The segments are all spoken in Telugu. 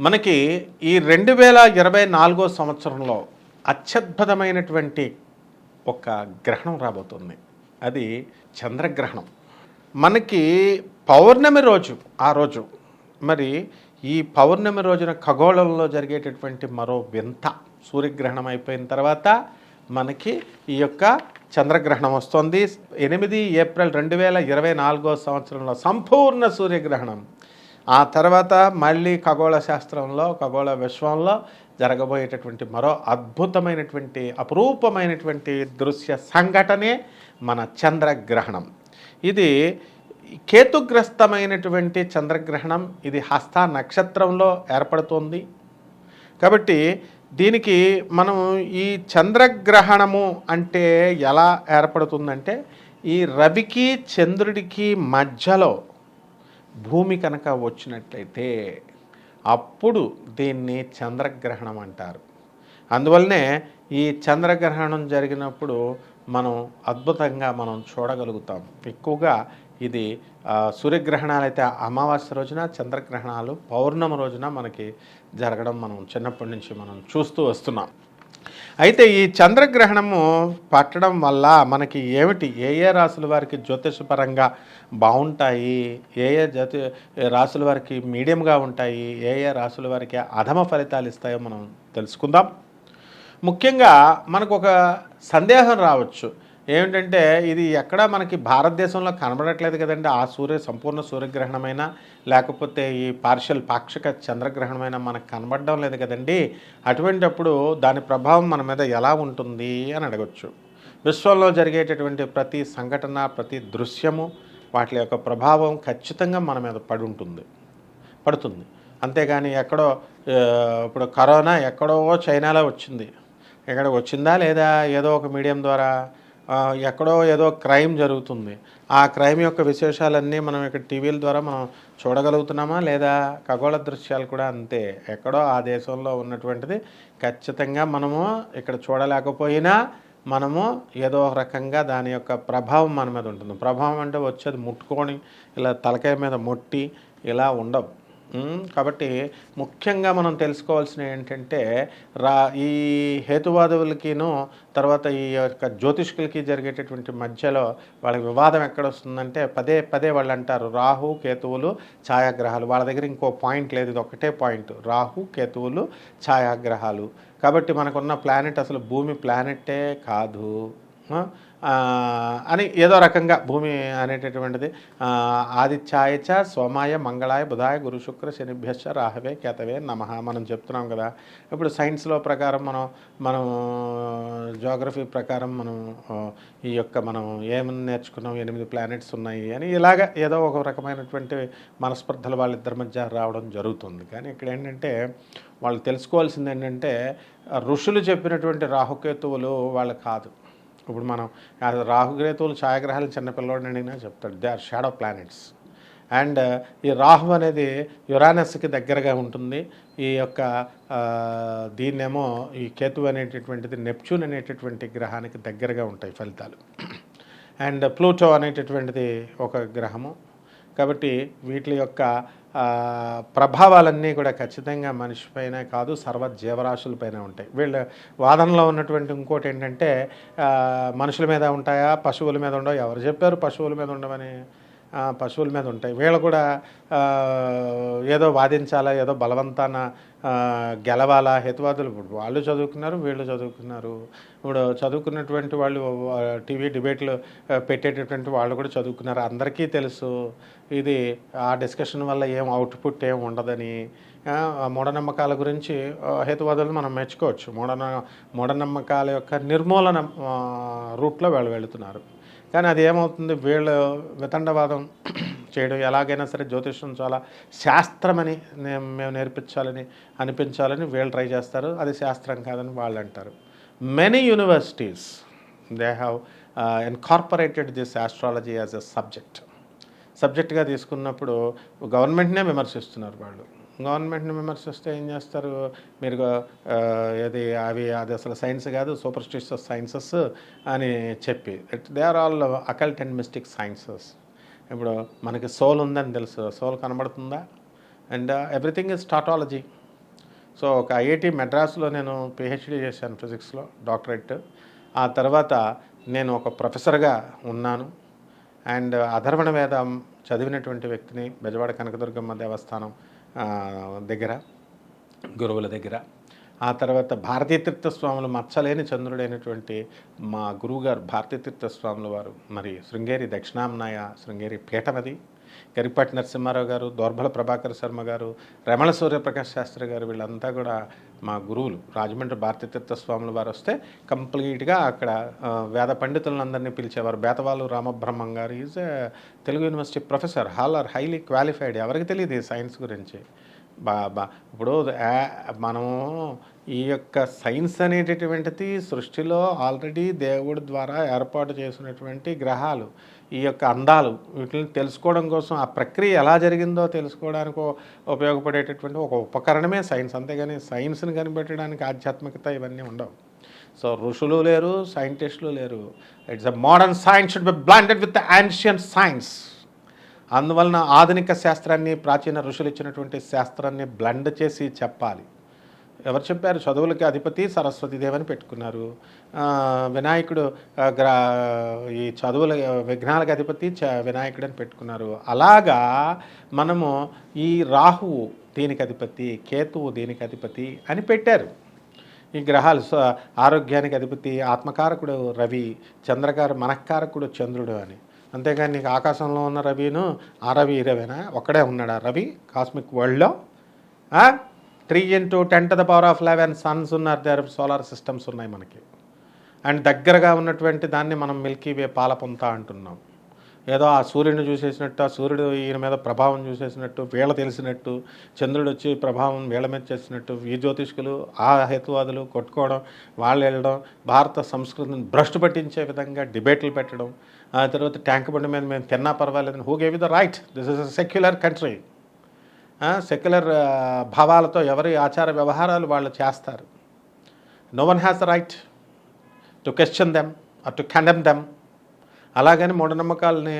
మనకి ఈ రెండు వేల ఇరవై నాలుగో సంవత్సరంలో అత్యద్భుతమైనటువంటి ఒక గ్రహణం రాబోతుంది. అది చంద్రగ్రహణం. మనకి పౌర్ణమి రోజు ఆ రోజు మరి ఈ పౌర్ణమి రోజున ఖగోళంలో జరిగేటటువంటి మరో వింత సూర్యగ్రహణం అయిపోయిన తర్వాత మనకి ఈ యొక్క చంద్రగ్రహణం వస్తుంది. ఎనిమిది ఏప్రిల్ రెండు వేల ఇరవై నాలుగో సంవత్సరంలో సంపూర్ణ సూర్యగ్రహణం. ఆ తర్వాత మళ్ళీ ఖగోళ శాస్త్రంలో ఖగోళ విశ్వంలో జరగబోయేటటువంటి మరో అద్భుతమైనటువంటి అపురూపమైనటువంటి దృశ్య సంఘటనే మన చంద్రగ్రహణం. ఇది కేతుగ్రస్తమైనటువంటి చంద్రగ్రహణం ఇది హస్త నక్షత్రంలో ఏర్పడుతోంది. కాబట్టి దీనికి మనం ఈ చంద్రగ్రహణము అంటే ఎలా ఏర్పడుతుందంటే ఈ రవికి చంద్రుడికి మధ్యలో భూమి కనుక వచ్చినట్లయితే అప్పుడు దీన్ని చంద్రగ్రహణం అంటారు. అందువల్లనే ఈ చంద్రగ్రహణం జరిగినప్పుడు మనం అద్భుతంగా మనం చూడగలుగుతాం. ఎక్కువగా ఇది సూర్యగ్రహణాలు అయితే అమావాస్య రోజున చంద్రగ్రహణాలు పౌర్ణమి రోజున మనకి జరగడం మనం చిన్నప్పటి నుంచి మనం చూస్తూ వస్తున్నాం. అయితే ఈ చంద్రగ్రహణము పట్టడం వల్ల మనకి ఏమిటి? ఏ ఏ రాసుల వారికి జ్యోతిషపరంగా బాగుంటాయి? ఏ ఏ జ్యోతి రాసుల వారికి మీడియంగా ఉంటాయి? ఏ ఏ రాసుల వారికి అధమ ఫలితాలు ఇస్తాయో మనం తెలుసుకుందాం. ముఖ్యంగా మనకు ఒక సందేహం రావచ్చు. ఏమిటంటే ఇది ఎక్కడ మనకి భారతదేశంలో కనబడట్లేదు కదండి. ఆ సూర్య సంపూర్ణ సూర్యగ్రహణమైనా లేకపోతే ఈ పార్షియల్ పాక్షిక చంద్రగ్రహణమైనా మనకు కనబడడం లేదు కదండి. అటువంటప్పుడు దాని ప్రభావం మన మీద ఎలా ఉంటుంది అని అడగచ్చు. విశ్వంలో జరిగేటటువంటి ప్రతి సంఘటన ప్రతి దృశ్యము వాటి యొక్క ప్రభావం ఖచ్చితంగా మన మీద పడి ఉంటుంది. పడుతుంది. అంతేగాని ఎక్కడో ఇప్పుడు కరోనా ఎక్కడో చైనాలో వచ్చింది. ఇక్కడ వచ్చిందా లేదా ఏదో ఒక మీడియం ద్వారా ఎక్కడో ఏదో క్రైమ్ జరుగుతుంది. ఆ క్రైమ్ యొక్క విశేషాలన్నీ మనం ఇక్కడ టీవీల ద్వారా మనం చూడగలుగుతున్నామా? లేదా ఖగోళ దృశ్యాలు కూడా అంతే. ఎక్కడో ఆ దేశంలో ఉన్నటువంటిది ఖచ్చితంగా మనము ఇక్కడ చూడలేకపోయినా మనము ఏదో ఒక రకంగా దాని యొక్క ప్రభావం మన మీద ఉంటుంది. ప్రభావం అంటే వచ్చేది ముట్టుకొని ఇలా తలకాయ మీద ముట్టి ఇలా ఉండవు. కాబట్టి ముఖ్యంగా మనం తెలుసుకోవాల్సిన ఏంటంటే రా ఈ హేతువాదులకిను తర్వాత ఈ యొక్క జ్యోతిష్కులకి జరిగేటటువంటి మధ్యలో వాళ్ళ వివాదం ఎక్కడ వస్తుందంటే పదే పదే వాళ్ళు అంటారు రాహు కేతువులు ఛాయాగ్రహాలు. వాళ్ళ దగ్గర ఇంకో పాయింట్ లేదు ఇది ఒకటే పాయింట్. రాహు కేతువులు ఛాయాగ్రహాలు. కాబట్టి మనకున్న ప్లానెట్ అసలు భూమి ప్లానెట్టే కాదు. అని ఏదో రకంగా భూమి అనేటటువంటిది ఆదిత్యాయచ ఆదిత్యాయ సోమాయ మంగళాయ బుధాయ గురు శుక్ర శనిభ్యశ్చ రాహవే కేతవే నమ. మనం చెప్తున్నాం కదా. ఇప్పుడు సైన్స్లో ప్రకారం మనం మనం జోగ్రఫీ ప్రకారం మనం ఈ యొక్క మనం ఏమని నేర్చుకున్నాం ఎనిమిది ప్లానెట్స్ ఉన్నాయి అని ఇలాగ ఏదో ఒక రకమైనటువంటి మనస్పర్ధలు వాళ్ళిద్దరి మధ్య రావడం జరుగుతుంది. కానీ ఇక్కడ ఏంటంటే వాళ్ళు తెలుసుకోవాల్సింది ఏంటంటే ఋషులు చెప్పినటువంటి రాహుకేతువులు వాళ్ళు కాదు. ఇప్పుడు మనం రాహుగ్రేతువులు ఛాయాగ్రహాలు చిన్నపిల్లవాడిని అడిగినా చెప్తాడు they are shadow planets and ఈ రాహు అనేది యురానస్కి దగ్గరగా ఉంటుంది. ఈ యొక్క దీన్నేమో ఈ కేతు అనేటటువంటిది నెప్చ్యూన్ అనేటటువంటి గ్రహానికి దగ్గరగా ఉంటాయి ఫలితాలు. అండ్ ప్లూటో అనేటటువంటిది ఒక గ్రహము. కాబట్టి వీటి యొక్క ప్రభావాలన్నీ కూడా ఖచ్చితంగా మనిషిపైన కాదు సర్వ జీవరాశులపైన ఉంటాయి. వీళ్ళ వాదనలో ఉన్నటువంటి ఇంకోటి ఏంటంటే మనుషుల మీద ఉంటాయా పశువుల మీద ఉండవు? ఎవరు చెప్పారు పశువుల మీద ఉండవని? పశువుల మీద ఉంటాయి. వీళ్ళు కూడా ఏదో వాదించాలా ఏదో బలవంతాన గెలవాలా హేతువాదులు. ఇప్పుడు వాళ్ళు చదువుకున్నారు వీళ్ళు చదువుకున్నారు. ఇప్పుడు చదువుకున్నటువంటి వాళ్ళు టీవీ డిబేట్లు పెట్టేటటువంటి వాళ్ళు కూడా చదువుకున్నారు. అందరికీ తెలుసు ఇది ఆ డిస్కషన్ వల్ల ఏం అవుట్పుట్ ఏం ఉండదని. మూఢనమ్మకాల గురించి హేతువాదులు మనం మెచ్చుకోవచ్చు. మూఢన మూఢనమ్మకాల యొక్క నిర్మూలన రూట్లో వాళ్ళు వెళుతున్నారు. కానీ అది ఏమవుతుంది? వీళ్ళు వితండవాదం చేయడం ఎలాగైనా సరే జ్యోతిష్యం చాలా శాస్త్రమని మేము నేర్పించాలని అనిపించాలని వీళ్ళు ట్రై చేస్తారు. అది శాస్త్రం కాదని వాళ్ళు అంటారు. Many universities they have incorporated this astrology as a subject సబ్జెక్ట్గా తీసుకున్నప్పుడు గవర్నమెంట్నే విమర్శిస్తున్నారు వాళ్ళు. గవర్నమెంట్ని విమర్శిస్తే ఏం చేస్తారు? మీరు ఏది అవి అది అసలు సైన్స్ కాదు సూపర్ స్టిషియస్ సైన్సెస్ అని చెప్పి. They are all occult and mystic sciences. ఇప్పుడు మనకి సోల్ ఉందని తెలుసు. సోల్ కనబడుతుందా? And everything is tautology so ఒక ఐఐటి మెడ్రాస్లో నేను పిహెచ్డి చేశాను ఫిజిక్స్లో డాక్టరేట్. ఆ తర్వాత నేను ఒక ప్రొఫెసర్గా ఉన్నాను. అండ్ అధర్వణ వేదం చదివినటువంటి వ్యక్తిని బెజవాడ కనకదుర్గమ్మ దేవస్థానం దగ్గర. గురువుల దగ్గర. ఆ తర్వాత భారతీయ తీర్థ స్వాములు మచ్చలేని చంద్రుడైనటువంటి మా గురువుగారు భారతీయ తీర్థ స్వాముల వారు మరి శృంగేరి దక్షిణాంనాయ శృంగేరి పీఠమది గరిపాటి నరసింహారావు గారు దోర్బల ప్రభాకర్ శర్మ గారు రమణ సూర్యప్రకాష్ శాస్త్రి గారు వీళ్ళంతా కూడా మా గురువులు రాజమండ్రి భారతీతీర్థ స్వాముల వారు వస్తే కంప్లీట్గా అక్కడ వేద పండితులందరినీ పిలిచేవారు. Bethavolu Ramabrahmam garu is Telugu university professor. హాలర్ highly qualified. ఎవరికి తెలియదు సైన్స్ గురించి? బా బా ఇప్పుడు మనము ఈ యొక్క సైన్స్ అనేటటువంటిది సృష్టిలో ఆల్రెడీ దేవుడి ద్వారా ఏర్పాటు చేసినటువంటి గ్రహాలు ఈ యొక్క అందాలు వీటిని తెలుసుకోవడం కోసం ఆ ప్రక్రియ ఎలా జరిగిందో తెలుసుకోవడానికి ఉపయోగపడేటటువంటి ఒక ఉపకరణమే సైన్స్. అంతేగాని సైన్స్ని కనిపెట్టడానికి ఆధ్యాత్మికత ఇవన్నీ ఉండవు. సో ఋషులు లేరు సైంటిస్టులు లేరు. It's a modern science should be blended with the ancient science అందువలన ఆధునిక శాస్త్రాన్ని ప్రాచీన ఋషులు ఇచ్చినటువంటి శాస్త్రాన్ని బ్లండ్ చేసి చెప్పాలి. ఎవరు చెప్పారు? చదువులకి అధిపతి సరస్వతీదేవని పెట్టుకున్నారు. వినాయకుడు గ్రా ఈ చదువుల విఘ్నాలకు అధిపతి చ వినాయకుడు అని పెట్టుకున్నారు. అలాగా మనము ఈ రాహువు దీనికి అధిపతి కేతువు దీనికి అధిపతి అని పెట్టారు. ఈ గ్రహాలు స- ఆరోగ్యానికి అధిపతి ఆత్మకారకుడు రవి చంద్రకారు మనఃకారకుడు చంద్రుడు అని. అంతేగాని నీకు ఆకాశంలో ఉన్న రవిను ఆ రవి ఈ రవినా ఒక్కడే ఉన్నాడు ఆ రవి? కాస్మిక్ వరల్డ్లో? Three into ten to the power of eleven suns ఉన్నారు దేర్ సోలార్ సిస్టమ్స్ ఉన్నాయి మనకి. అండ్ దగ్గరగా ఉన్నటువంటి దాన్ని మనం మిల్కీ వే పాలపుంత అంటున్నాం. ఏదో ఆ సూర్యుడిని చూసేసినట్టు ఆ సూర్యుడు ఈయన మీద ప్రభావం చూసేసినట్టు వీళ్ళ తెలిసినట్టు చంద్రుడు వచ్చి ప్రభావం వీళ్ళ మీద చేసినట్టు ఈ జ్యోతిష్కులు ఆ హేతువాదులు కొట్టుకోవడం వాళ్ళు వెళ్ళడం భారత సంస్కృతిని భ్రష్టు పట్టించే విధంగా డిబేట్లు పెట్టడం ఆ తర్వాత ట్యాంక్ బండి మీద మేము తిన్నా పర్వాలేదని who gave the right this is a secular country secular భావాలతో ఎవరి ఆచార వ్యవహారాలు వాళ్ళు చేస్తారు. No one has the right to question them or to condemn them అలాగని మూఢనమ్మకాలని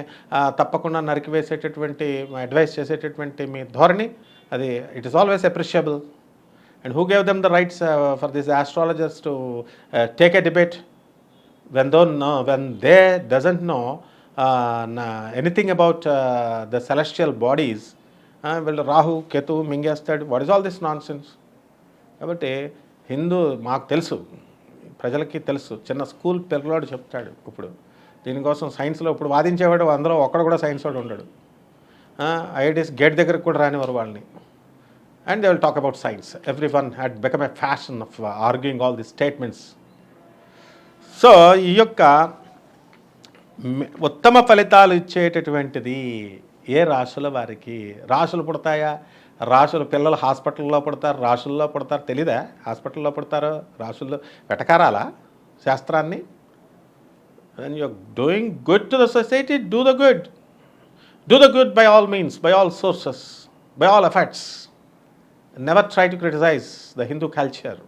తప్పకుండా నరికివేసేటటువంటి అడ్వైస్ చేసేటటువంటి మీ ధోరణి అది it is always appreciable and who gave them the rights for this astrologers to take a debate when though no when they doesn't know anything about the celestial bodies వీళ్ళు Rahu Ketu మింగేస్తాడు. What is all this nonsense కాబట్టి హిందూ మాకు తెలుసు ప్రజలకి తెలుసు. చిన్న స్కూల్ పిల్లవాడు చెప్తాడు ఇప్పుడు. దీనికోసం సైన్స్లో ఇప్పుడు వాదించేవాడు అందరూ ఒక్కడు కూడా సైన్స్ వాడు ఉండడు. ఐఐటీస్ గేట్ దగ్గరకు కూడా రానివారు వాళ్ళని. And they will talk about science every one had become a fashion of arguing all the statements so ఈ యొక్క ఉత్తమ ఫలితాలు ఇచ్చేటటువంటిది ఏ రాసుల వారికి రాసులు పుడతాయా? రాసులు పిల్లలు హాస్పిటల్లో పుడతారు రాసుల్లో పుడతారు తెలీదా? హాస్పిటల్లో పుడతారు రాసులు వెటకారాలా శాస్త్రాన్ని? And you doing good to the society do the good do the good by all means by all sources by all efforts never try to criticise the Hindu culture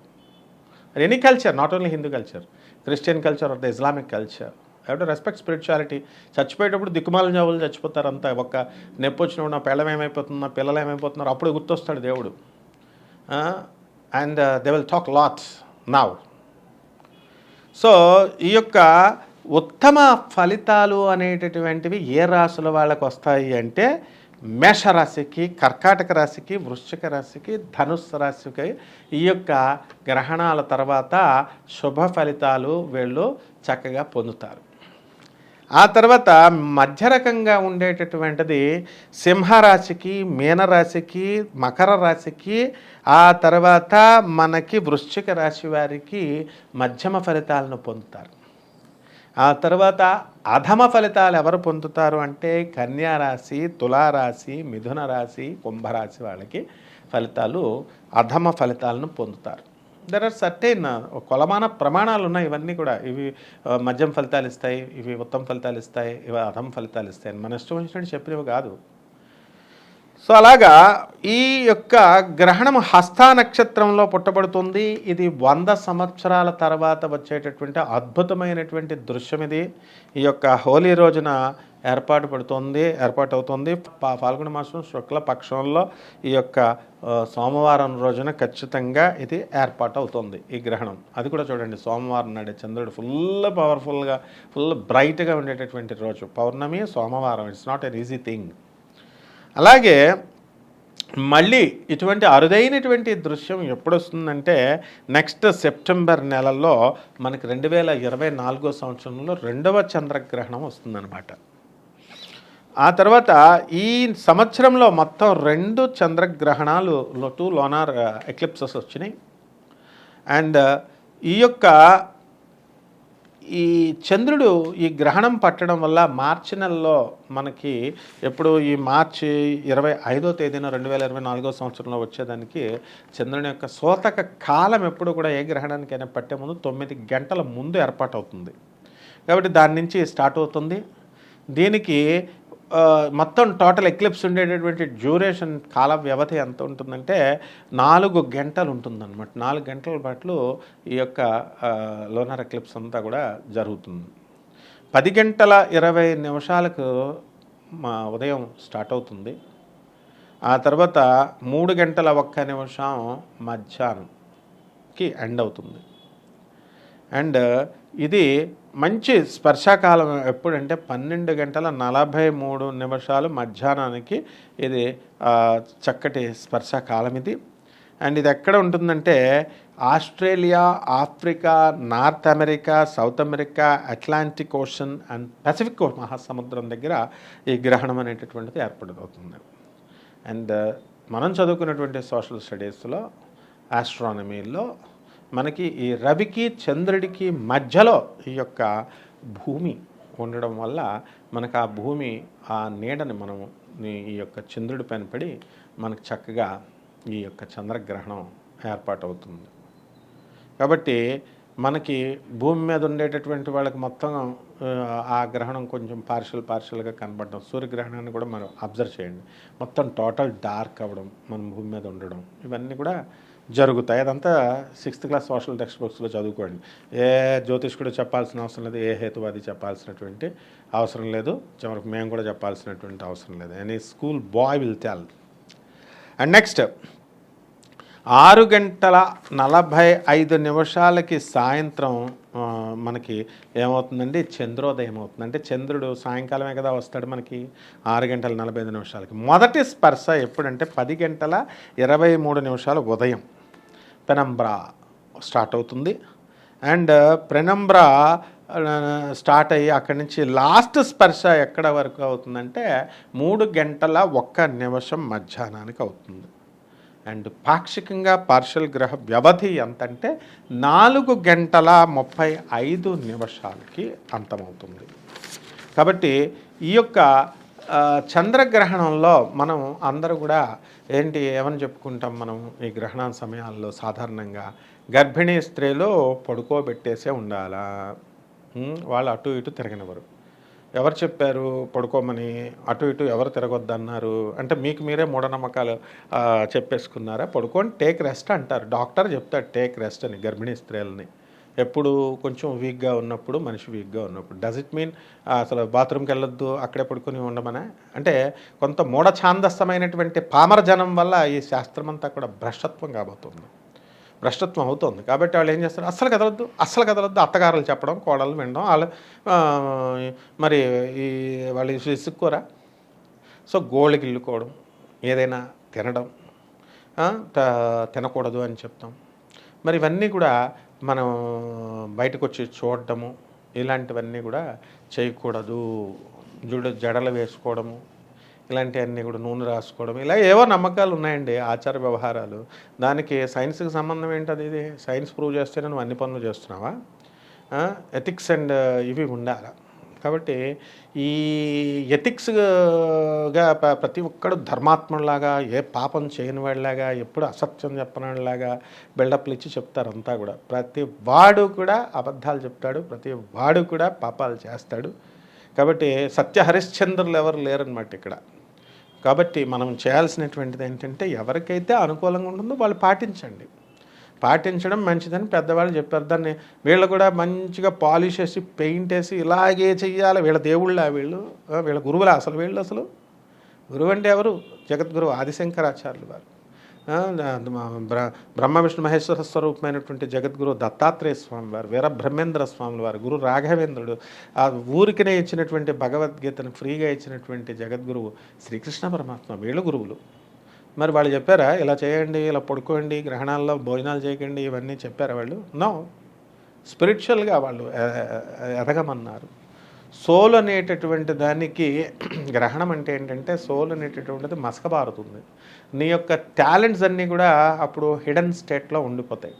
any culture not only Hindu culture Christian culture or the Islamic culture have to respect spirituality చచ్చిపోయేటప్పుడు దిక్కుమాల జావులు చచ్చిపోతారు అంతా. ఒక్క నొప్పి వచ్చినప్పుడు నా పిల్లలు ఏమైపోతుంది నా పిల్లలు ఏమైపోతున్నారు అప్పుడు గుర్తొస్తాడు దేవుడు. And they will talk lots now so ఈ యొక్క ఉత్తమ ఫలితాలు అనేటటువంటివి ఏ రాశుల వాళ్ళకు వస్తాయి అంటే మేషరాశికి కర్కాటక రాశికి వృశ్చిక రాశికి ధనుస్సు రాశికి ఈ యొక్క గ్రహణాల తర్వాత శుభ ఫలితాలు వీళ్ళు చక్కగా పొందుతారు. ఆ తర్వాత మధ్య రకంగా ఉండేటటువంటిది సింహరాశికి మీనరాశికి మకర రాశికి ఆ తర్వాత మనకి వృశ్చిక రాశి వారికి మధ్యమ ఫలితాలను పొందుతారు. ఆ తర్వాత అధమ ఫలితాలు ఎవరు పొందుతారు అంటే కన్యారాశి తులారాశి మిథున రాశి కుంభరాశి వాళ్ళకి ఫలితాలు అధమ ఫలితాలను పొందుతారు. దెర్ ఆర్ సర్టైన్ కొలమాన ప్రమాణాలు ఉన్నాయి. ఇవన్నీ కూడా ఇవి uh, మద్యం ఫలితాలు ఇస్తాయి ఇవి ఉత్తమ ఫలితాలు ఇస్తాయి ఇవి అధమ ఫలితాలు ఇస్తాయి అని మన ఇష్టం వచ్చినట్టు చెప్పినవి కాదు. సో అలాగా ఈ యొక్క గ్రహణం హస్త నక్షత్రంలో పుట్టబడుతుంది. ఇది వంద సంవత్సరాల తర్వాత వచ్చేటటువంటి అద్భుతమైనటువంటి దృశ్యం ఇది. ఈ యొక్క హోలీ రోజున ఏర్పాటు పడుతుంది ఏర్పాటు అవుతుంది. పా- ఫాల్గుణ మాసం శుక్ల పక్షంలో ఈ యొక్క సోమవారం రోజున ఖచ్చితంగా ఇది ఏర్పాటు అవుతుంది ఈ గ్రహణం. అది కూడా చూడండి సోమవారం నాడే చంద్రుడు ఫుల్ పవర్ఫుల్గా ఫుల్ బ్రైట్గా ఉండేటటువంటి రోజు. పౌర్ణమి సోమవారం. It's not an easy thing అలాగే మళ్ళీ ఇటువంటి అరుదైనటువంటి దృశ్యం ఎప్పుడు వస్తుందంటే నెక్స్ట్ సెప్టెంబర్ నెలలో మనకి రెండు వేల ఇరవై నాలుగో సంవత్సరంలో రెండవ చంద్రగ్రహణం వస్తుందన్నమాట. ఆ తర్వాత ఈ సంవత్సరంలో మొత్తం రెండు చంద్రగ్రహణాలు టూ లోనార్ ఎక్లిప్సెస్ వచ్చినాయి. అండ్ ఈ యొక్క ఈ చంద్రుడు ఈ గ్రహణం పట్టడం వల్ల మార్చి నెలలో మనకి ఎప్పుడు ఈ మార్చి ఇరవై ఐదో తేదీన రెండు వేల ఇరవై నాలుగో సంవత్సరంలో వచ్చేదానికి చంద్రుని యొక్క సోతక కాలం ఎప్పుడు కూడా ఏ గ్రహణానికైనా పట్టే ముందు తొమ్మిది గంటల ముందు ఏర్పాటు అవుతుంది కాబట్టి దాని నుంచి స్టార్ట్ అవుతుంది. దీనికి మొత్తం టోటల్ ఎక్లిప్స్ ఉండేటటువంటి డ్యూరేషన్ కాల వ్యవధి ఎంత ఉంటుందంటే నాలుగు గంటలు ఉంటుందన్నమాట. నాలుగు గంటల పాటు ఈ యొక్క లోనార్ ఎక్లిప్స్ అంతా కూడా జరుగుతుంది. పది గంటల ఇరవై నిమిషాలకు మా ఉదయం స్టార్ట్ అవుతుంది. ఆ తర్వాత మూడు గంటల ఒక్క నిమిషం మధ్యాహ్నంకి ఎండ్ అవుతుంది. అండ్ ఇది మంచి స్పర్శాకాలం ఎప్పుడంటే పన్నెండు గంటల నలభై మూడు నిమిషాలు మధ్యాహ్నానికి ఇది చక్కటి స్పర్శాకాలం ఇది. అండ్ ఇది ఎక్కడ ఉంటుందంటే Australia Africa North America South America Atlantic Ocean and Pacific మహాసముద్రం దగ్గర ఈ గ్రహణం అనేటటువంటిది ఏర్పడుతుంది అండ్ మనం చదువుకున్నటువంటి సోషల్ స్టడీస్లో ఆస్ట్రానమీలో మనకి ఈ రవికి చంద్రుడికి మధ్యలో ఈ యొక్క భూమి ఉండడం వల్ల మనకు ఆ భూమి ఆ నీడని మనము ఈ- యొక్క చంద్రుడి పైన పడి మనకు చక్కగా ఈ యొక్క చంద్రగ్రహణం ఏర్పాటు అవుతుంది కాబట్టి మనకి భూమి మీద ఉండేటటువంటి వాళ్ళకి మొత్తం ఆ, ఆ గ్రహణం కొంచెం పార్షల్ పార్షల్గా కనబడడం సూర్యగ్రహణాన్ని కూడా మనం అబ్జర్వ్ చేయండి. మొత్తం టోటల్ డార్క్ అవ్వడం మనం భూమి మీద ఉండడం ఇవన్నీ కూడా జరుగుతాయి. అదంతా సిక్స్త్ క్లాస్ సోషల్ టెక్స్ట్ బుక్స్లో చదువుకోండి. ఏ జ్యోతిష్కుడు చెప్పాల్సిన అవసరం లేదు ఏ హేతువాది చెప్పాల్సినటువంటి అవసరం లేదు చివరికి మేము కూడా చెప్పాల్సినటువంటి అవసరం లేదు. Any school boy will tell and next ఆరు గంటల నలభై ఐదు నిమిషాలకి సాయంత్రం మనకి ఏమవుతుందండి? చంద్రోదయం అవుతుంది. అంటే చంద్రుడు సాయంకాలమే కదా వస్తాడు మనకి ఆరు గంటల నలభై ఐదు నిమిషాలకి. మొదటి స్పర్శ ఎప్పుడంటే పది గంటల ఇరవై మూడు నిమిషాలు ఉదయం. పెనంబ్రా స్టార్ట్ అవుతుంది. And uh, penumbra uh, start అయ్యి అక్కడి నుంచి లాస్ట్ స్పర్శ ఎక్కడ వరకు అవుతుందంటే మూడు గంటల ఒక్క నిమిషం మధ్యాహ్నానికి అవుతుంది. అండ్ పాక్షికంగా పార్షల్ గ్రహ వ్యవధి ఎంత అంటే నాలుగు గంటల ముప్పై ఐదు నిమిషాలకి అంతమవుతుంది. కాబట్టి ఈ యొక్క చంద్రగ్రహణంలో మనం అందరూ కూడా ఏంటి ఏమని చెప్పుకుంటాం మనం ఈ గ్రహణ సమయాల్లో సాధారణంగా? గర్భిణీ స్త్రీలు పడుకోబెట్టేసే ఉండాలా? వాళ్ళు అటు ఇటు తిరగనివ్వరు. ఎవరు చెప్పారు పడుకోమని? అటు ఇటు ఎవరు తిరగొద్దన్నారు? అంటే మీకు మీరే మూఢనమ్మకాలు చెప్పేసుకున్నారా? పడుకోని టేక్ రెస్ట్ అంటారు. డాక్టర్ చెప్తాడు టేక్ రెస్ట్ అని గర్భిణీ స్త్రీలని. ఎప్పుడు కొంచెం వీక్గా ఉన్నప్పుడు మనిషి వీక్గా ఉన్నప్పుడు. డస్ ఇట్ మీన్ అసలు బాత్రూమ్కి వెళ్ళొద్దు అక్కడే పడుకొని ఉండమనే? అంటే కొంత మూఢఛాందస్తమైనటువంటి పామర జనం వల్ల ఈ శాస్త్రం అంతా కూడా భ్రష్టత్వం కాబోతుంది. భ్రష్టత్వం అవుతుంది. కాబట్టి వాళ్ళు ఏం చేస్తారు? అస్సలు కదలొద్దు అస్సలు కదలొద్దు. అత్తగారులు చెప్పడం కోడలు వినడం వాళ్ళు మరి ఈ వాళ్ళు ఇసుక్కోరా? సో గోళ్ళకి ఇల్లుకోవడం ఏదైనా తినడం తినకూడదు అని చెప్తాం. మరి ఇవన్నీ కూడా మనం బయటకు వచ్చి చూడటము ఇలాంటివన్నీ కూడా చేయకూడదు. జుడ జడలు వేసుకోవడము ఇలాంటివన్నీ కూడా నూనె రాసుకోవడం ఇలా ఏవో నమ్మకాలు ఉన్నాయండి ఆచార వ్యవహారాలు. దానికి సైన్స్కి సంబంధం ఏంటది ఇది? సైన్స్ ప్రూవ్ చేస్తేనే నువ్వు అన్ని పనులు చేస్తున్నావా? ఎథిక్స్ అండ్ ఇవి ఉండాలి? కాబట్టి ఈ ఎథిక్స్గా ప్రతి ఒక్కడు ధర్మాత్మలాగా ఏ పాపం చేయని వాళ్ళలాగా ఎప్పుడు అసత్యం చెప్పనలాగా బిల్డప్లు ఇచ్చి చెప్తారు అంతా కూడా. ప్రతి వాడు కూడా అబద్ధాలు చెప్తాడు ప్రతి వాడు కూడా పాపాలు చేస్తాడు. కాబట్టి సత్య హరిశ్చంద్రులు ఎవరు లేరనమాట ఇక్కడ. కాబట్టి మనం చేయాల్సినటువంటిది ఏంటంటే ఎవరికైతే అనుకూలంగా ఉంటుందో వాళ్ళు పాటించండి. పాటించడం మంచిదని పెద్దవాళ్ళు చెప్పారు దాన్ని వీళ్ళు కూడా మంచిగా పాలిష్ వేసి పెయింట్ వేసి ఇలాగే చెయ్యాలి. వీళ్ళ దేవుళ్ళ వీళ్ళు? వీళ్ళ గురువులా అసలు వీళ్ళు అసలు? గురువు అంటే ఎవరు? జగద్గురువు ఆదిశంకరాచార్యులు వారు. బ్ర బ్రహ్మ విష్ణు మహేశ్వర స్వరూపమైనటువంటి జగద్గురు దత్తాత్రేయ స్వామి వారు వీర బ్రహ్మేంద్ర స్వామి వారు గురు రాఘవేంద్రుడు ఆ ఊరికినే ఇచ్చినటువంటి భగవద్గీతను ఫ్రీగా ఇచ్చినటువంటి జగద్గురువు శ్రీకృష్ణ పరమాత్మ వీళ్ళు గురువులు. మరి వాళ్ళు చెప్పారా ఇలా చేయండి ఇలా పడుకోండి గ్రహణాల్లో భోజనాలు చేయకండి ఇవన్నీ చెప్పారా వాళ్ళు? నో. స్పిరిచువల్గా వాళ్ళు ఎదగమన్నారు. సోల్ అనేటటువంటి దానికి గ్రహణం అంటే ఏంటంటే సోల్ అనేటటువంటిది మసకబారుతుంది నీ యొక్క టాలెంట్స్ అన్నీ కూడా అప్పుడు హిడెన్ స్టేట్లో ఉండిపోతాయి.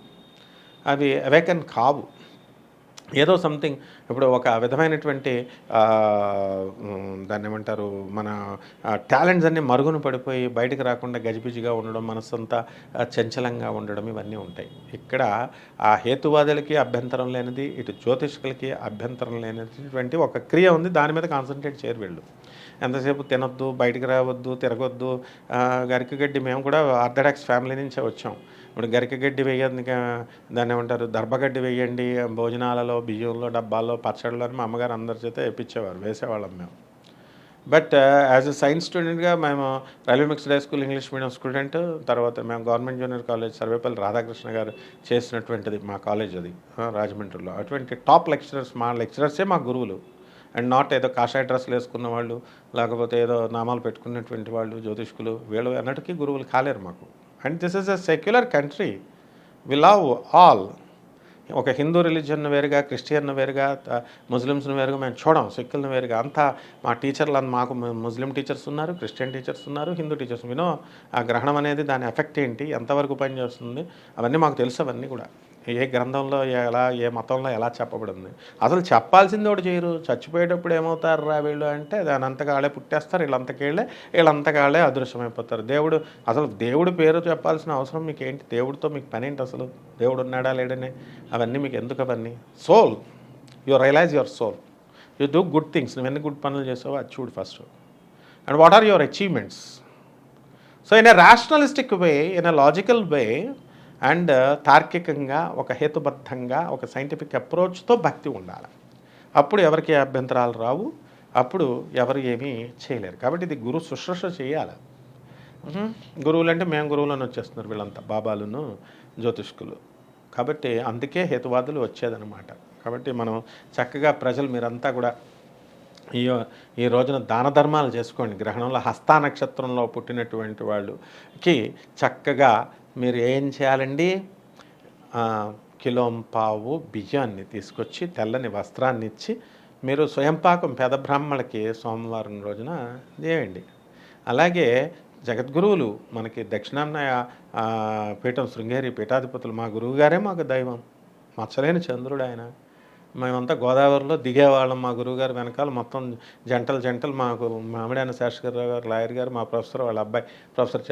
అవి అవేకన్ కావు. ఏదో సంథింగ్ ఇప్పుడు ఒక విధమైనటువంటి దాన్ని ఏమంటారు మన టాలెంట్స్ అన్నీ మరుగున పడిపోయి బయటకు రాకుండా గజిబిజిగా ఉండడం మనసంతా చంచలంగా ఉండడం ఇవన్నీ ఉంటాయి. ఇక్కడ ఆ హేతువాదులకి అభ్యంతరం లేనిది ఇటు జ్యోతిష్కులకి అభ్యంతరం లేనటువంటి ఒక క్రియ ఉంది దాని మీద కాన్సన్ట్రేట్ చేయరు వీళ్ళు. ఎంతసేపు తినొద్దు బయటకు రావద్దు తిరగొద్దు గరికగడ్డి గడ్డి మేము కూడా ఆర్థడాక్స్ ఫ్యామిలీ నుంచే వచ్చాం. ఇప్పుడు గరిక గడ్డి దాన్ని ఏమంటారు దర్భగడ్డి వేయండి భోజనాలలో బియ్యంలో డబ్బాల్లో పచ్చడిలో అని మా అమ్మగారు అందరి చేత వేయించేవారు వేసేవాళ్ళం మేము. బట్ యాజ్ ఎ సైన్స్ స్టూడెంట్గా మేము railway mixed high school English medium student తర్వాత మేము government junior college Sarvepalli Radhakrishna garu చేసినటువంటిది మా కాలేజ్ అది రాజమండ్రిలో. అటువంటి టాప్ లెక్చరర్స్ మా లెక్చరర్సే మా గురువులు. అండ్ నాట్ ఏదో కాషాయ డ్రెస్సులు వేసుకున్న వాళ్ళు లేకపోతే ఏదో నామాలు పెట్టుకున్నటువంటి వాళ్ళు జ్యోతిష్కులు వీళ్ళు అన్నటికీ గురువులు కాలేరు మాకు. And this is a secular country we love all ఒక హిందూ రిలీజియన్ వేరుగా క్రిస్టియన్ వేరుగా ముస్లిమ్స్ని వేరుగా మేము చూడం సిక్కులను వేరుగా. అంతా మా టీచర్లు మాకు ముస్లిం టీచర్స్ ఉన్నారు క్రిస్టియన్ టీచర్స్ ఉన్నారు హిందూ టీచర్స్. వినో ఆ గ్రహణం అనేది దాని ఎఫెక్ట్ ఏంటి ఎంతవరకు పనిచేస్తుంది అవన్నీ మాకు తెలుసు అవన్నీ కూడా. ఏ గ్రంథంలో ఎలా ఏ మతంలో ఎలా చెప్పబడింది? అసలు చెప్పాల్సింది ఒకటి చేయరు? చచ్చిపోయేటప్పుడు ఏమవుతారు రా వీళ్ళు అంటే దాని అంతకాళ్ళే పుట్టేస్తారు వీళ్ళంతకేళ్ళే వీళ్ళంతకాళ్ళే అదృశ్యమైపోతారు. దేవుడు అసలు దేవుడు పేరు చెప్పాల్సిన అవసరం మీకు ఏంటి దేవుడితో మీకు పని ఏంటి అసలు? దేవుడు ఉన్నాడా లేడని? అవన్నీ మీకు ఎందుకు అవన్నీ? Soul you realise your soul you do good things నువ్వు ఎన్ని గుడ్ పనులు చేసావో అది చూడు first and what are your achievements so in a rationalistic way in a logical way and తార్కికంగా ఒక హేతుబద్ధంగా ఒక సైంటిఫిక్ అప్రోచ్తో భక్తి ఉండాలి. అప్పుడు ఎవరికి అభ్యంతరాలు రావు అప్పుడు ఎవరు ఏమీ చేయలేరు. కాబట్టి ఇది గురు శుశ్రూష చేయాలి. గురువులు అంటే మేము గురువులను వచ్చేస్తున్నారు వీళ్ళంతా బాబాలను జ్యోతిష్కులు. కాబట్టి అందుకే హేతువాదులు వచ్చేదనమాట కాబట్టి మనం చక్కగా ప్రజలు మీరంతా కూడా ఈ ఈ రోజున దాన ధర్మాలు చేసుకోండి. గ్రహణంలో హస్తా నక్షత్రంలో పుట్టినటువంటి వాళ్ళకి చక్కగా మీరు ఏం చేయాలండి? కిలోం పావు బియ్యాన్ని తీసుకొచ్చి తెల్లని వస్త్రాన్ని ఇచ్చి మీరు స్వయంపాకం పెద బ్రాహ్మణులకి సోమవారం రోజున చేయండి. అలాగే జగద్గురువులు మనకి దక్షిణాన్నయ పీఠం శృంగేరి పీఠాధిపతులు మా గురువుగారే మాకు దైవం. మచ్చలేని చంద్రుడు ఆయన. మేమంతా గోదావరిలో దిగేవాళ్ళం మా గురువుగారు వెనకాల. మొత్తం జంటలు జంటలు మాకు మామిడాన శాస్త్రిగారు గారు లాయర్ గారు మా ప్రొఫెసర్ వాళ్ళ అబ్బాయి ప్రొఫెసర్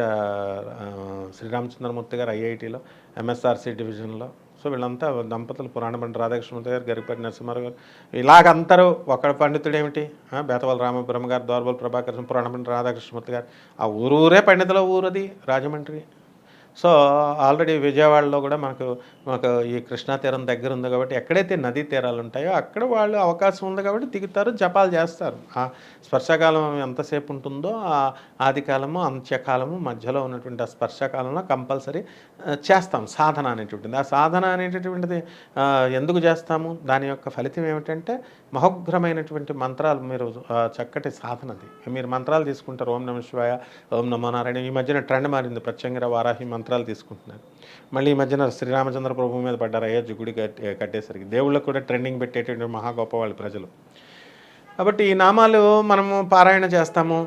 శ్రీరామచంద్రమూర్తి గారు ఐఐటిలో ఎంఎస్ఆర్సీ డివిజన్లో. సో వీళ్ళంతా దంపతులు పురాణపండి రాధాకృష్ణమూర్తి గారు గరిపేటి నరసింహారావు గారు. ఇలాగంతరూ ఒక పండితుడు ఏమిటి బేతవాల రామబ్రహ్మ గారు దోర్బల్ ప్రభాకర్ పురాణపండి రాధాకృష్ణమూర్తి గారు. ఆ ఊరు ఊరే పండితుల ఊరది రాజమండ్రి. సో ఆల్రెడీ విజయవాడలో కూడా మనకు మాకు ఈ కృష్ణా తీరం దగ్గర ఉంది కాబట్టి ఎక్కడైతే నదీ తీరాలు ఉంటాయో అక్కడ వాళ్ళు అవకాశం ఉంది కాబట్టి దిగుతారు జపాలు చేస్తారు. ఆ స్పర్శకాలం ఎంతసేపు ఉంటుందో ఆ ఆదికాలము అంత్యకాలము మధ్యలో ఉన్నటువంటి ఆ స్పర్శకాలంలో కంపల్సరీ చేస్తాం సాధన అనేటువంటిది. ఆ సాధన అనేటటువంటిది ఎందుకు చేస్తాము? దాని యొక్క ఫలితం ఏమిటంటే మహోగ్రమైనటువంటి మంత్రాలు మీరు చక్కటి సాధనది మీరు మంత్రాలు తీసుకుంటారు ఓం నమ శివాయ ఓం నమో నారాయణ ఈ మధ్యన ట్రెండ్ మారింది ప్రత్యంగర వారాహి మంత్రాలు తీసుకుంటున్నారు. మళ్ళీ ఈ మధ్యన శ్రీరామచంద్ర ప్రభు మీద పడ్డారు అయోధ్య గుడి కట్టేసరికి దేవుళ్ళకు కూడా ట్రెండింగ్ పెట్టేటువంటి మహా గొప్ప వాళ్ళు ప్రజలు. కాబట్టి ఈ నామాలు మనము పారాయణ చేస్తాము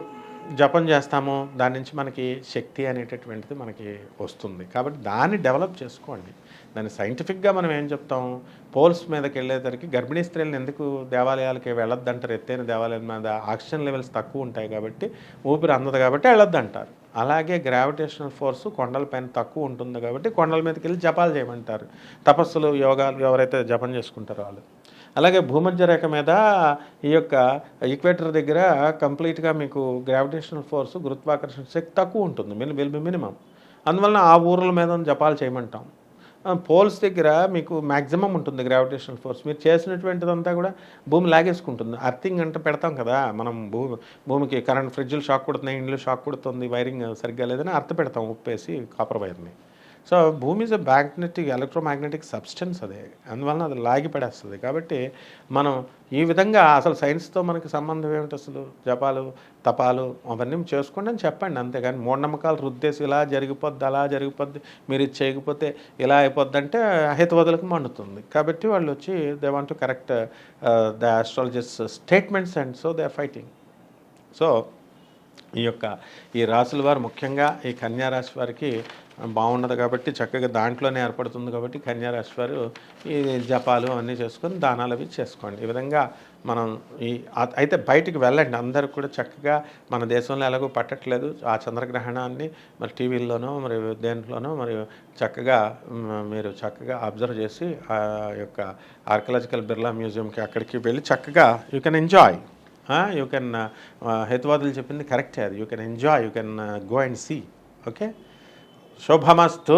జపం చేస్తాము దాని నుంచి మనకి శక్తి అనేటటువంటిది మనకి వస్తుంది. కాబట్టి దాన్ని డెవలప్ చేసుకోండి. దాన్ని సైంటిఫిక్గా మనం ఏం చెప్తాం? పోల్స్ మీదకి వెళ్ళేసరికి గర్భిణీ స్త్రీలను ఎందుకు దేవాలయాలకి వెళ్ళొద్దంటారు? ఎత్తైన దేవాలయం మీద ఆక్సిజన్ లెవెల్స్ తక్కువ ఉంటాయి కాబట్టి ఊపిరి అందదు కాబట్టి వెళ్ళొద్దంటారు. అలాగే గ్రావిటేషనల్ ఫోర్స్ కొండలపైన తక్కువ ఉంటుంది కాబట్టి కొండల మీదకి వెళ్ళి జపాలు చేయమంటారు. తపస్సులు యోగాలు ఎవరైతే జపం చేసుకుంటారో వాళ్ళు. అలాగే భూమధ్య రేఖ మీద ఈ యొక్క ఈక్వేటర్ దగ్గర కంప్లీట్గా మీకు గ్రావిటేషనల్ ఫోర్స్ గురుత్వాకర్షణ శక్తి తక్కువ ఉంటుంది. Mini will be minimum. అందువలన ఆ ఊర్ల మీద జపాలు చేయమంటాం. పోల్స్ దగ్గర మీకు మ్యాక్సిమం ఉంటుంది గ్రావిటేషనల్ ఫోర్స్. మీరు చేసినటువంటిదంతా కూడా భూమి లాగేసుకుంటుంది. అర్థింగ్ అంటే పెడతాం కదా మనం భూమి భూమికి కరెంట్ ఫ్రిడ్జ్లు షాక్ కొడుతున్నాయి ఇండ్లు షాక్ కొడుతుంది వైరింగ్ సరిగ్గా లేదని అర్థ పెడతాం ఉప్పేసి కాపర్ వైర్ని సో భూమి is a magnetic electromagnetic substance అదే. అందువలన అది లాగి పడేస్తుంది. కాబట్టి మనం ఈ విధంగా అసలు సైన్స్తో మనకి సంబంధం ఏమిటి అసలు? జపాలు తపాలు అవన్నీ చేసుకోండి అని చెప్పండి అంతేగాని మూఢనమ్మకాలు రుద్దేసి ఇలా జరిగిపోద్ది అలా జరిగిపోద్ది మీరు ఇది చేయకపోతే ఇలా అయిపోద్ది అంటే హితవదులకు మండుతుంది. కాబట్టి వాళ్ళు వచ్చి they want to correct the astrologist statements and so they are fighting. So ఈ యొక్క ఈ రాసుల వారు ముఖ్యంగా ఈ కన్యారాశి వారికి బాగున్నది కాబట్టి చక్కగా దాంట్లోనే ఏర్పడుతుంది కాబట్టి కన్యారాశి వారు ఈ జపాలు అన్నీ చేసుకొని దానాలు అవి చేసుకోండి. ఈ విధంగా మనం ఈ అయితే బయటికి వెళ్ళండి. అందరూ కూడా చక్కగా మన దేశంలో ఎలాగో పట్టట్లేదు. ఆ చంద్రగ్రహణాన్ని మరి టీవీల్లోనో మరి దేంట్లోనో మరి చక్కగా మీరు చక్కగా అబ్జర్వ్ చేసి ఆ యొక్క ఆర్కలాజికల్ బిర్లా మ్యూజియంకి అక్కడికి వెళ్ళి చక్కగా you can enjoy. You can హేతువాదులు చెప్పింది కరెక్టే అది. You can enjoy you can go and see okay Subhamastu.